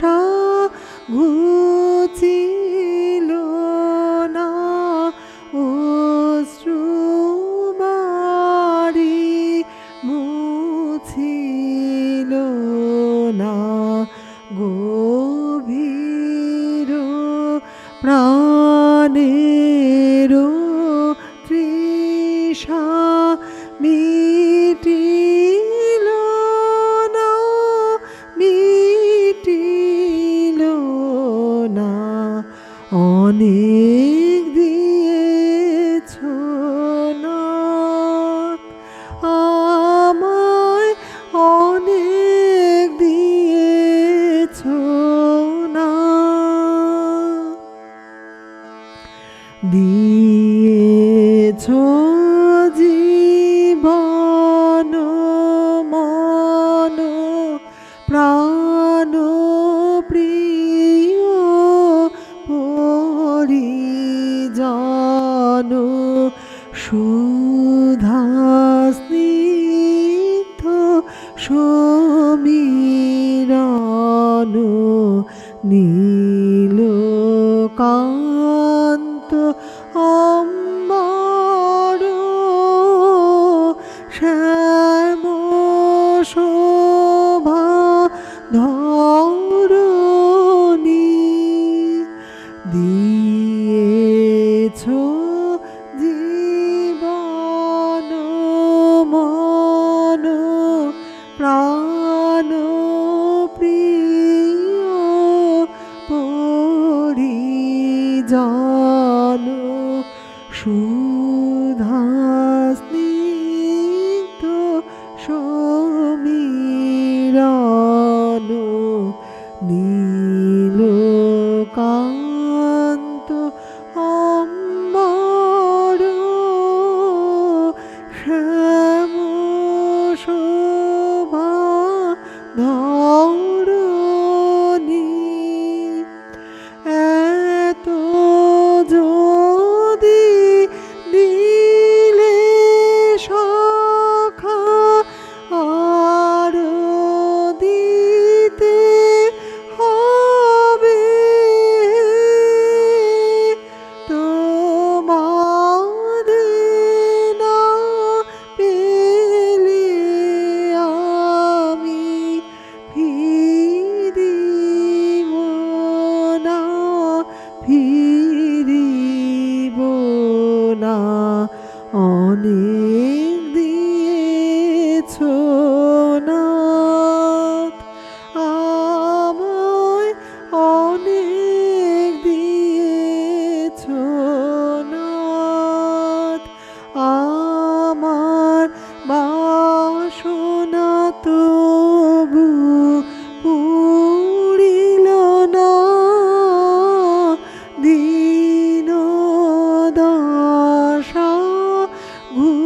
上。দিয়েছ জীবন মন প্রাণ প্রিয় পরিজন সুধাস্নিগ্ধ সু 的啊 সুধাস্নিত সমীর নী না অনেক দিয়েছ না আমায় অনেক দিয়েছ না আমার বাসনা তো 上路。